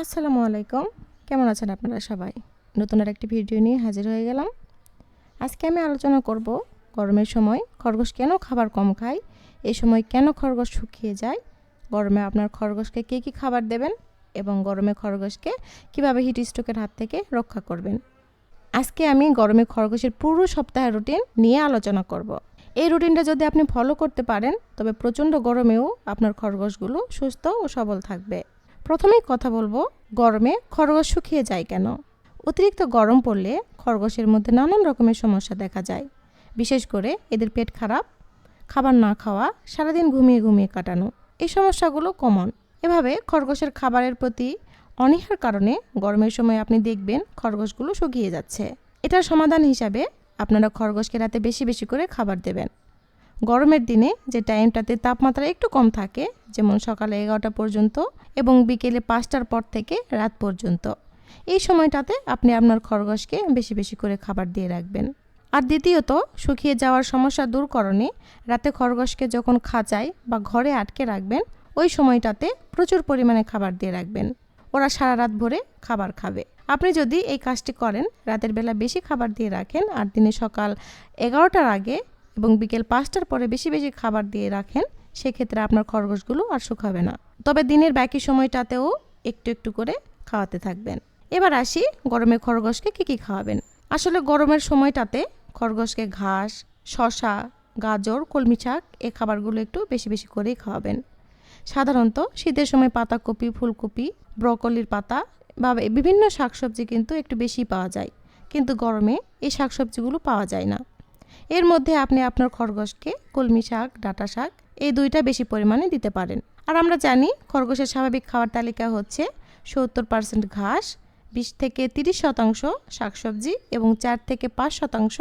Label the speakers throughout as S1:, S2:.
S1: আসসালামু আলাইকুম। কেমন আছেন আপনারা সবাই? নতুন আর একটি ভিডিও নিয়ে হাজির হয়ে গেলাম। আজকে আমি আলোচনা করব গরমের সময় খরগোশ কেন খাবার কম খায় এই সময় কেন খরগোশ শুকিয়ে যায়, গরমে আপনার খরগোশকে কী কী খাবার দেবেন এবং গরমে খরগোশকে কীভাবে হিট স্ট্রোকের হাত থেকে রক্ষা করবেন। আজকে আমি গরমে খরগোশের পুরো সপ্তাহের রুটিন নিয়ে আলোচনা করব। এই রুটিনটা যদি আপনি ফলো করতে পারেন, তবে প্রচণ্ড গরমেও আপনার খরগোশগুলো সুস্থ ও সবল থাকবে। প্রথমেই কথা বলব, গরমে খরগোশ শুকিয়ে যায় কেন? অতিরিক্ত গরম পড়লে খরগোশের মধ্যে নানান রকমের সমস্যা দেখা যায়। বিশেষ করে এদের পেট খারাপ, খাবার না খাওয়া, সারাদিন ঘুমিয়ে ঘুমিয়ে কাটানো, এই সমস্যাগুলো কমন। এভাবে খরগোশের খাবারের প্রতি অনীহার কারণে গরমের সময় আপনি দেখবেন খরগোশগুলো শুকিয়ে যাচ্ছে। এটার সমাধান হিসাবে আপনারা খরগোশকে রাতে বেশি বেশি করে খাবার দেবেন। গরমের দিনে যে টাইমটাতে তাপমাত্রা একটু কম থাকে, যেমন সকালে এগারোটা পর্যন্ত এবং বিকেলে পাঁচটার পর থেকে রাত পর্যন্ত। এই সময়টাতে আপনি আপনার খরগোশকে বেশি বেশি করে খাবার দিয়ে রাখবেন। আর দ্বিতীয়ত, শুকিয়ে যাওয়ার সমস্যা দূর দূরকরণে রাতে খরগোশকে যখন খাঁচায় বা ঘরে আটকে রাখবেন, ওই সময়টাতে প্রচুর পরিমাণে খাবার দিয়ে রাখবেন। ওরা সারা রাত ভরে খাবার খাবে। আপনি যদি এই কাজটি করেন, রাতের বেলা বেশি খাবার দিয়ে রাখেন আর দিনে সকাল এগারোটার আগে এবং বিকেল পাঁচটার পরে বেশি বেশি খাবার দিয়ে রাখেন, সেক্ষেত্রে আপনার খরগোশগুলো আর শুকাবে না। তবে দিনের বাকি সময়টাতেও একটু একটু করে খাওয়াতে থাকবেন। এবার আসি গরমে খরগোশকে কী কী খাওয়াবেন। আসলে গরমের সময়টাতে খরগোশকে ঘাস শশা গাজর, কলমি শাক এ খাবারগুলো একটু বেশি বেশি করেই খাওয়াবেন। সাধারণত শীতের সময় পাতাকপি, ফুলকপি, ব্রকলির পাতা বা বিভিন্ন শাকসবজি কিন্তু একটু বেশি পাওয়া যায়। কিন্তু গরমে এই শাকসবজিগুলো পাওয়া যায় না। এর মধ্যে আপনি আপনার খরগোশকে কলমি শাক, ডাঁটা শাক এই দুইটা বেশি পরিমাণে দিতে পারেন। আর আমরা জানি খরগোশের স্বাভাবিক খাওয়ার তালিকা হচ্ছে সত্তর পার্সেন্ট ঘাস, বিশ থেকে তিরিশ শতাংশ শাকসবজি এবং চার থেকে পাঁচ শতাংশ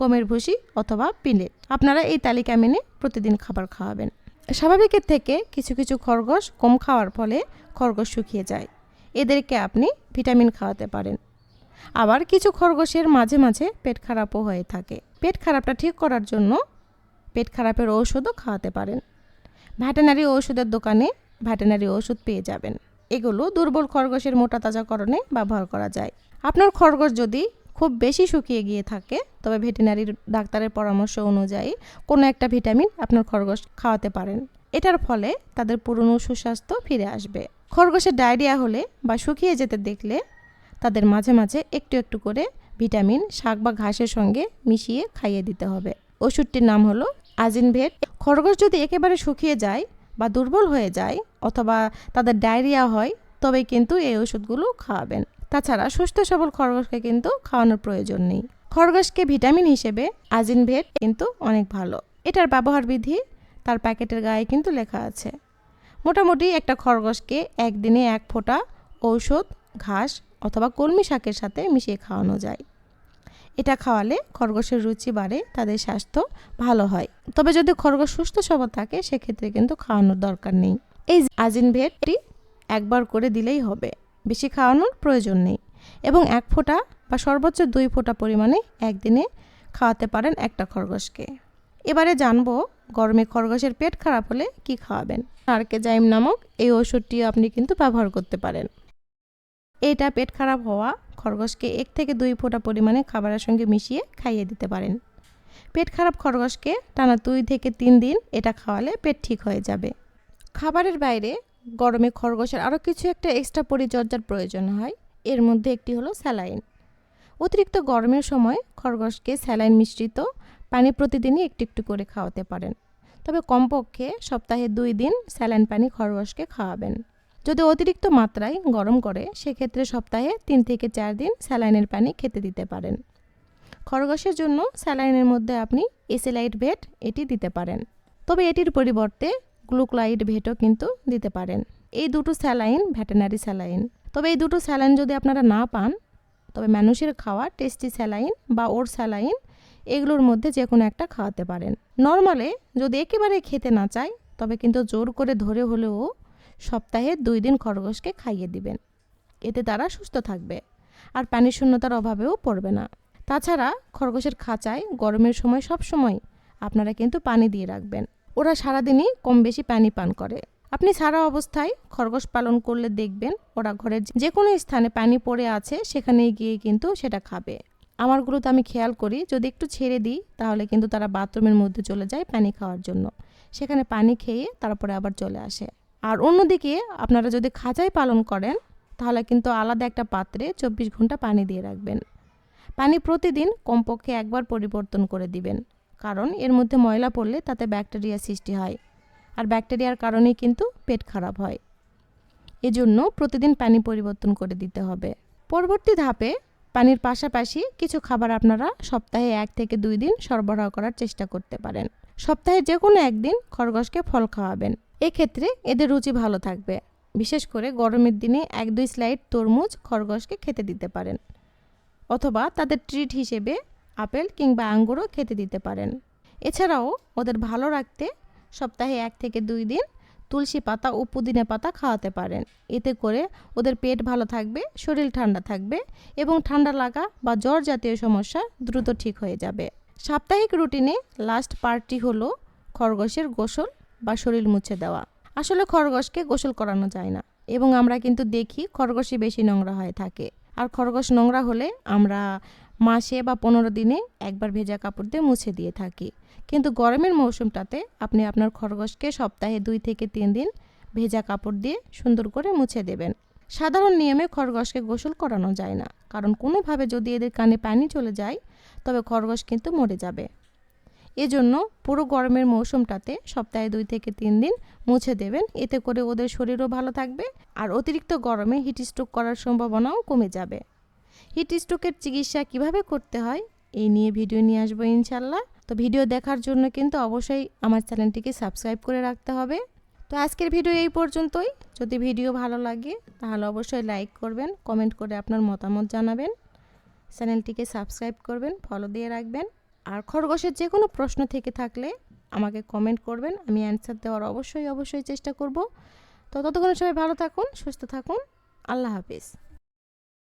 S1: গমের ভুসি অথবা পিলেট আপনারা এই তালিকা মেনে প্রতিদিন খাবার খাওয়াবেন। স্বাভাবিকের থেকে কিছু কিছু খরগোশ কম খাওয়ার ফলে খরগোশ শুকিয়ে যায়। এদেরকে আপনি ভিটামিন খাওয়াতে পারেন। আবার কিছু খরগোশের মাঝে মাঝে পেট খারাপও হয়ে থাকে। পেট খারাপটা ঠিক করার জন্য পেট খারাপের ঔষধও খাওয়াতে পারেন। ভ্যাটেনারি ওষুধের দোকানে ভ্যাটেনারি ওষুধ পেয়ে যাবেন। এগুলো দুর্বল খরগোশের মোটা তাজাকরণে ব্যবহার করা যায়। আপনার খরগোশ যদি খুব বেশি শুকিয়ে গিয়ে থাকে, তবে ভেটেনারির ডাক্তারের পরামর্শ অনুযায়ী কোনো একটা ভিটামিন আপনার খরগোশ খাওয়াতে পারেন। এটার ফলে তাদের পুরনো সুস্বাস্থ্য ফিরে আসবে। খরগোশের ডায়রিয়া হলে বা শুকিয়ে যেতে দেখলে তাদের মাঝে মাঝে একটু একটু করে ভিটামিন, শাক বা ঘাসের সঙ্গে মিশিয়ে খাইয়ে দিতে হবে। ওষুধটির নাম হলো আজিনভেট। খরগোশ যদি একেবারে শুকিয়ে যায় বা দুর্বল হয়ে যায় অথবা তাদের ডায়রিয়া হয়, তবে কিন্তু এই ওষুধগুলো খাওয়াবেন। তাছাড়া সুস্থ সবল খরগোশকে কিন্তু খাওয়ানোর প্রয়োজন নেই। খরগোশকে ভিটামিন হিসেবে আজিনভেট কিন্তু অনেক ভালো। এটার ব্যবহার বিধি তার প্যাকেটের গায়ে কিন্তু লেখা আছে। মোটামুটি একটা খরগোশকে একদিনে এক ফোঁটা ঔষধ, ঘাস অথবা কলমি শাকের সাথে মিশিয়ে খাওয়ানো যায়। এটা খাওয়ালে খরগোশের রুচি বাড়ে, তাদের স্বাস্থ্য ভালো হয়। তবে যদি খরগোশ সুস্থ সবল থাকে, সেক্ষেত্রে কিন্তু খাওয়ানোর দরকার নেই। এই আজিনভেটটি একবার করে দিলেই হবে। বেশি খাওয়ানোর প্রয়োজন নেই এবং এক ফোঁটা বা সর্বোচ্চ দুই ফোঁটা পরিমাণে একদিনে খাওয়াতে পারেন একটা খরগোশকে। এবারে জানব গরমে খরগোশের পেট খারাপ হলে কি খাওয়াবেন। আর্কেজাইম নামক এই ওষুধটিও আপনি কিন্তু ব্যবহার করতে পারেন। এইটা পেট খারাপ হওয়া খরগোশকে এক থেকে দুই ফোঁটা পরিমাণে খাবারের সঙ্গে মিশিয়ে খাইয়ে দিতে পারেন। পেট খারাপ খরগোশকে টানা দুই থেকে তিন দিন এটা খাওয়ালে পেট ঠিক হয়ে যাবে। খাবারের বাইরে গরমে খরগোশের আরও কিছু একটা এক্সট্রা পরিচর্যার প্রয়োজন হয়। এর মধ্যে একটি হলো স্যালাইন। অতিরিক্ত গরমের সময় খরগোশকে স্যালাইন মিশ্রিত পানি প্রতিদিনই একটু একটু করে খাওয়াতে পারেন। তবে কমপক্ষে সপ্তাহে দুই দিন স্যালাইন পানি খরগোশকে খাওয়াবেন। যদি অতিরিক্ত মাত্রায় গরম করে, সেক্ষেত্রে সপ্তাহে তিন থেকে চার দিন স্যালাইনের পানি খেতে দিতে পারেন। খরগোশের জন্য স্যালাইনের মধ্যে আপনি এসেলাইট ভেট এটি দিতে পারেন। তবে এটির পরিবর্তে গ্লুক্লাইড ভেটও কিন্তু দিতে পারেন। এই দুটো স্যালাইন ভ্যাটেনারি স্যালাইন। তবে এই দুটো স্যালাইন যদি আপনারা না পান, তবে মানুষের খাওয়া টেস্টি স্যালাইন বা ওর স্যালাইন এগুলোর মধ্যে যে কোনো একটা খাওয়াতে পারেন। নর্মালে যদি একেবারে খেতে না চায়, তবে কিন্তু জোর করে ধরে হলেও সপ্তাহে দুই দিন খরগোশকে খাইয়ে দিবেন। এতে তারা সুস্থ থাকবে আর পানি শূন্যতার অভাবেও পড়বে না। তাছাড়া খরগোশের খাঁচায় গরমের সময় সব সময় আপনারা কিন্তু পানি দিয়ে রাখবেন। ওরা সারাদিনই কম বেশি পানি পান করে। আপনি সারা অবস্থায় খরগোশ পালন করলে দেখবেন ওরা ঘরের যে কোনো স্থানে পানি পড়ে আছে সেখানে গিয়ে কিন্তু সেটা খাবে। আমারগুলো তো আমি খেয়াল করি, যদি একটু ছেড়ে দিই, তাহলে কিন্তু তারা বাথরুমের মধ্যে চলে যায় পানি খাওয়ার জন্য। সেখানে পানি খেয়ে তারপরে আবার চলে আসে। আর অন্যদিকে আপনারা যদি খাঁচায় পালন করেন, তাহলে কিন্তু আলাদা একটা পাত্রে চব্বিশ ঘণ্টা পানি দিয়ে রাখবেন। পানি প্রতিদিন কমপক্ষে একবার পরিবর্তন করে দিবেন, কারণ এর মধ্যে ময়লা পড়লে তাতে ব্যাকটেরিয়া সৃষ্টি হয়, আর ব্যাকটেরিয়ার কারণেই কিন্তু পেট খারাপ হয়। এজন্য প্রতিদিন পানি পরিবর্তন করে দিতে হবে। পরবর্তী ধাপে পানির পাশাপাশি কিছু খাবার আপনারা সপ্তাহে এক থেকে দুই দিন সরবরাহ করার চেষ্টা করতে পারেন। সপ্তাহে যে কোনো একদিন খরগোশকে ফল খাওয়াবেন। এক্ষেত্রে এদের রুচি ভালো থাকবে। বিশেষ করে গরমের দিনে এক দুই স্লাইড তরমুজ খরগোশকে খেতে দিতে পারেন অথবা তাদের ট্রিট হিসেবে আপেল কিংবা আঙ্গুরও খেতে দিতে পারেন। এছাড়াও ওদের ভালো রাখতে সপ্তাহে এক থেকে দুই দিন তুলসী পাতা ও পুদিনা পাতা খাওয়াতে পারেন। এতে করে ওদের পেট ভালো থাকবে, শরীর ঠান্ডা থাকবে এবং ঠান্ডা লাগা বা জ্বর জাতীয় সমস্যা দ্রুত ঠিক হয়ে যাবে। সাপ্তাহিক রুটিনে লাস্ট পার্টটি হলো খরগোশের গোসল বা শরীর মুছে দেওয়া। আসলে খরগোশকে গোসল করানো যায় না এবং আমরা কিন্তু দেখি খরগোশই বেশি নোংরা হয়ে থাকে। আর খরগোশ নোংরা হলে আমরা মাসে বা পনেরো দিনে একবার ভেজা কাপড় দিয়ে মুছে দিয়ে থাকি। কিন্তু গরমের মৌসুমটাতে আপনি আপনার খরগোশকে সপ্তাহে দুই থেকে তিন দিন ভেজা কাপড় দিয়ে সুন্দর করে মুছে দেবেন। সাধারণ নিয়মে খরগোশকে গোসল করানো যায় না। কারণ কোনোভাবে যদি এদের কানে পানি চলে যায়, তবে খরগোশ কিন্তু মরে যাবে। এজন্য পুরো গরমের মৌসুমটাতে সপ্তাহে দুই থেকে তিন দিন মুছে দেবেন। এতে করে ওদের শরীরও ভালো থাকবে আর অতিরিক্ত গরমে হিট স্ট্রোক করার সম্ভাবনাও কমে যাবে। হিট স্ট্রোকের চিকিৎসা কীভাবে করতে হয় এই নিয়ে ভিডিও নিয়ে আসব ইনশাল্লাহ তো ভিডিও দেখার জন্য কিন্তু অবশ্যই আমার চ্যানেলটিকে সাবস্ক্রাইব করে রাখতে হবে। তো আজকের ভিডিও এই পর্যন্তই। যদি ভিডিও ভালো লাগে তাহলে অবশ্যই লাইক করবেন, কমেন্ট করে আপনার মতামত জানাবেন। চ্যানেলটিকে সাবস্ক্রাইব করবেন ফলো দিয়ে রাখবেন। আর খরগোশের যে কোনো প্রশ্ন থেকে থাকলে আমাকে কমেন্ট করবেন, আমি অ্যান্সার দেওয়ার অবশ্যই অবশ্যই চেষ্টা করব। তো ততক্ষণ সবাই ভালো থাকুন, সুস্থ থাকুন, আল্লাহ হাফিজ।